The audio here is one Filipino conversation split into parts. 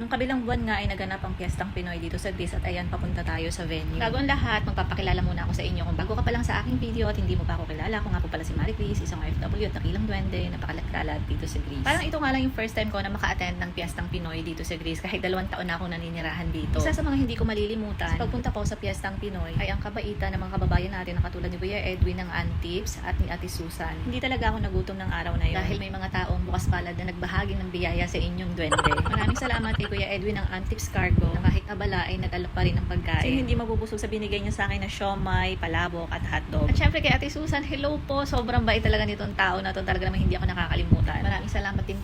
Nung kabilang buwan nga ay naganap ang Piyestang Pinoy dito sa Greece at ayan papunta tayo sa venue. Bago ang lahat, magpapakilala muna ako sa inyo. Kung bago ka pa lang sa aking video at hindi mo pa ako kilala, ako nga po pala si Marie Chris, isang OFW at nakilang duwende, napakalaklala dito sa Greece. Parang ito nga lang yung first time ko na maka-attend ng Piyestang Pinoy dito sa Greece kahit dalawang taon na akong naninirahan dito. Isa sa mga hindi ko malilimutan, sa pagpunta ko sa Piyestang Pinoy ay ang kabaitan ng mga kababayan natin na katulad ni Kuya Edwin ng Antips at ni Ate Susan. Hindi talaga ako nagutom ng araw na yun dahil may mga taong bukas palad na nagbahagi ng biyaya sa inyong duwende. Maraming salamat kay Kuya Edwin ng Antips Cargo na kahit abala ay nag pa rin ng pagkain. Kasi hindi mabubusog sa binigay niya sa akin na siomay, palabok at hotdog. At syempre kay Ate Susan, hello po. Sobrang bait talaga nitong tao na to. Talaga naman hindi ako nakakalimutan.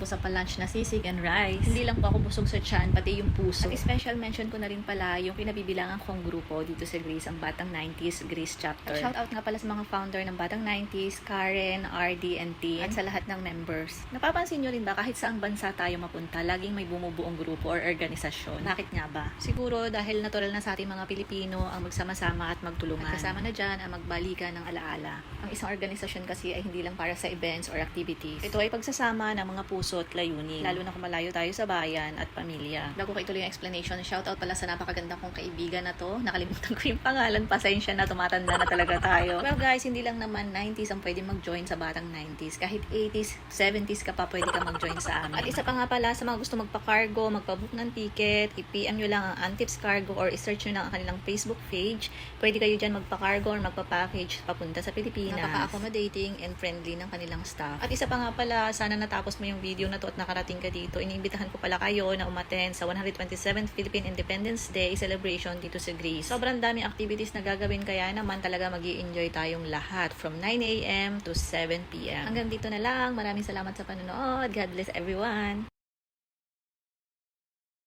Sa palunch na sisig and rice. Hindi lang po ako busog sa tiyan, pati yung puso. At special mention ko na rin pala yung pinabibilangan kong grupo dito sa Greece, ang Batang 90s Greece chapter. At shout out nga pala sa mga founder ng Batang 90s, Karen, RD, and team, at sa lahat ng members. Napapansin nyo rin ba kahit saang bansa tayo mapunta, laging may bumubuong grupo or organisasyon. Bakit nga ba? Siguro dahil natural na sa ating mga Pilipino ang magsama-sama at magtulungan. At kasama na dyan ang magbalikan ng alaala. Ang isang organisasyon kasi ay hindi lang para sa events or activities. Ito ay pagsasama ng mga puso at layunin. Lalo na kung malayo tayo sa bayan at pamilya. Bago ko ituloy yung explanation, shoutout pala sa napakaganda kong kaibigan na to. Nakalimutan ko yung pangalan. Pasensya na, tumatanda na talaga tayo. Well guys, hindi lang naman 90s ang pwede mag-join sa batang 90s. Kahit 80s, 70s ka pa pwede ka mag-join sa amin. At isa pa nga pala sa mga gusto magpa-cargo, magpa-book ng ticket, i-PM nyo lang ang Antips Cargo or i-search nyo lang ang kanilang Facebook page. Pwede kayo dyan magpa-cargo or magpa-package papunta sa Pilipinas. Napaka-accommodating and friendly ng kanilang staff. At isa pa nga pala, sana natapos mo yung video na to at nakarating ka dito. Iniimbitahan ko pala kayo na umaten sa 127th Philippine Independence Day celebration dito sa Greece. Sobrang daming activities na gagawin kaya naman talaga mag enjoy tayong lahat from 9 a.m. to 7 p.m. Hanggang dito na lang. Maraming salamat sa panonood. God bless everyone.